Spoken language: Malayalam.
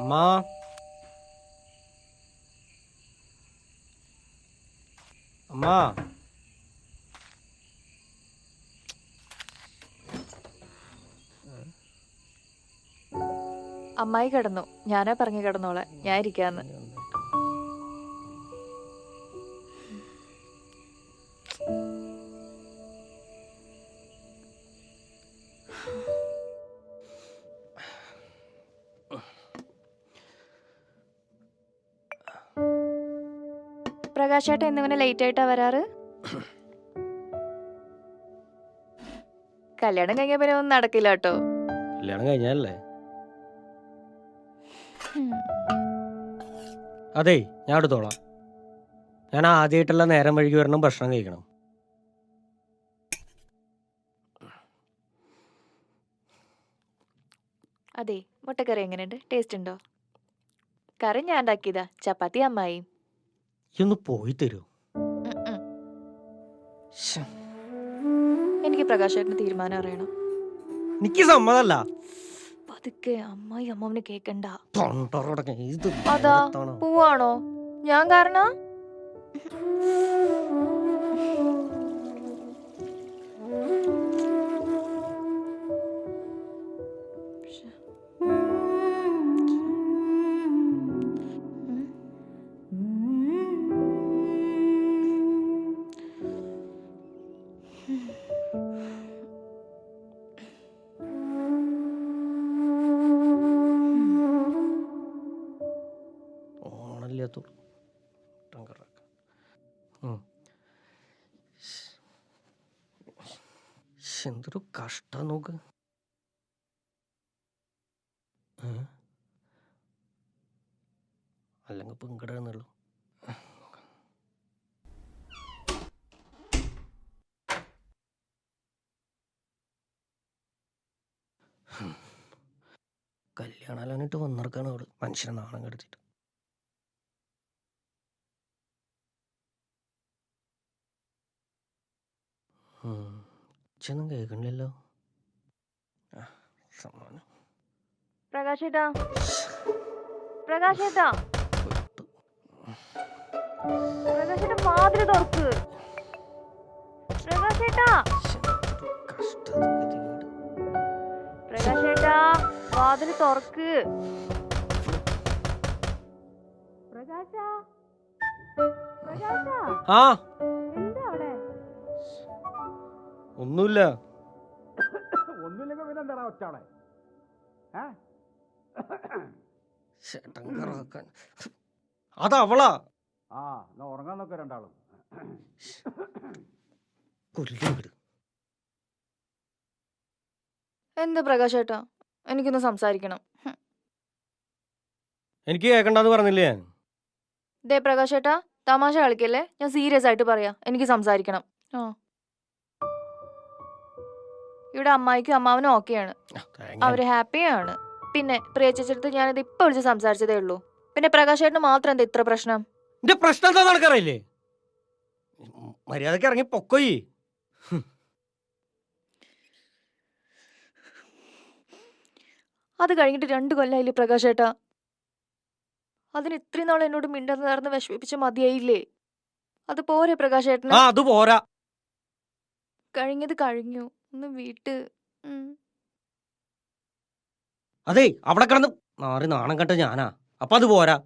അമ്മാ അമ്മ. അമ്മായി കിടന്നു. ഞാനാ പറഞ്ഞു കിടന്നോളെ. ഞാൻ ഇരിക്കാന്ന് പ്രകാശേട്ട എന്നിങ്ങനെ ലേറ്റ് ആയിട്ടാ വരാറ്? കല്യാണം കഴിഞ്ഞ പിന്നെ ഒന്നും നടക്കില്ല കേട്ടോ. കല്യാണം കഴിഞ്ഞല്ലേ അതെ ഞാൻ എടുത്തോളാം. ഞാൻ ആദ്യമായിട്ടുള്ള നേരം വഴിക്ക് വരണം ഭക്ഷണം കഴിക്കണം. അതെ മുട്ടക്കറി എങ്ങനെയുണ്ട്? ടേസ്റ്റ് ഉണ്ടോ? കറി ഞാൻ ഉണ്ടാക്കിയതാ. ചപ്പാത്തി അമ്മായി ഈ ഒന്ന് പോയി തരൂ. എനിക്ക് പ്രകാശേട്ടന് തീരുമാനം അറിയണം. എനിക്ക് സമ്മതല്ല. പതുക്കെ അമ്മായി അമ്മാവന് കേക്കണ്ട. അതാ? പോവാണോ? ഞാൻ കാരണ? ടങ്കറാക്ക. ഉം. ശ്ശ്, എന്തൊരു കഷ്ട നോക്ക്? അല്ലെങ്കിൽ ഇപ്പൊ കല്യാണാലാനിട്ട് വന്നിറക്കാണ് അവൾ മനുഷ്യനെ നാണം കെടുത്തിട്ട് ഉം. ഇച്ചൊന്നും കേൾക്കണില്ലല്ലോ ആ, സമാധാനം. പ്രകാശേട്ടാ പ്രകാശേട്ടാ പെട്ടു. പ്രകാശേട്ടാ മാതിരി തുറക്ക് പ്രകാശേട്ടാ ശ്ശെ, എന്തൊരു കഷ്ടം ഇതൊക്കെ ഇതിങ്ങോട്ട്. പ്രകാശേട്ടാ വാതിൽ തുറക്ക് പ്രകാശാ പ്രകാശാ ആ ഒന്നുമില്ല. ഒന്നുമില്ലെങ്കിൽ പിന്നെ എന്താ. അത് അവളാ. ആ എന്നാ ഉറങ്ങാൻ നോക്ക രണ്ടാളും. എന്താ പ്രകാശേട്ടാ എനിക്കൊന്ന് സംസാരിക്കണം. എനിക്ക് കേൾക്കണ്ടെന്ന് പറഞ്ഞില്ലേ ഞാൻ? ദേ പ്രകാശേട്ടാ തമാശ കളിക്കല്ലേ? ഞാൻ സീരിയസ് ആയിട്ട് പറയാ. എനിക്ക് സംസാരിക്കണം. ആ. ഇവിടെ അമ്മായിക്കും അമ്മാവനും ഓക്കെയാണ്. അവർ ഹാപ്പിയാണ്. പിന്നെ പ്രിയ ചേച്ചടുത്ത് ഞാനിത് ഇപ്പൊ വിളിച്ച് സംസാരിച്ചതേ ഉള്ളൂ. പിന്നെ പ്രകാശേട്ടന് മാത്രം എന്താ ഇത്ര പ്രശ്നം? എന്റെ പ്രശ്നം എന്താ നടക്കാറില്ലേ മര്യാദയ്ക്ക് ഇറങ്ങി പൊക്കോയി. അത് കഴിഞ്ഞിട്ട് രണ്ട് കൊല്ലായില്ലേ പ്രകാശേട്ടാ? അതിന് ഇത്രയും നാൾ എന്നോട് മിണ്ടെന്ന് നടന്ന് വിഷമിപ്പിച്ച് മതിയായില്ലേ? അത് പോരെ പ്രകാശേട്ടന്? ആ അത് പോരാ. കഴിഞ്ഞത് കഴിഞ്ഞു. അതെ അവിടെ കിടന്ന് മാറി നാണം കണ്ട ഞാനാ. അപ്പൊ അത് പോരാ.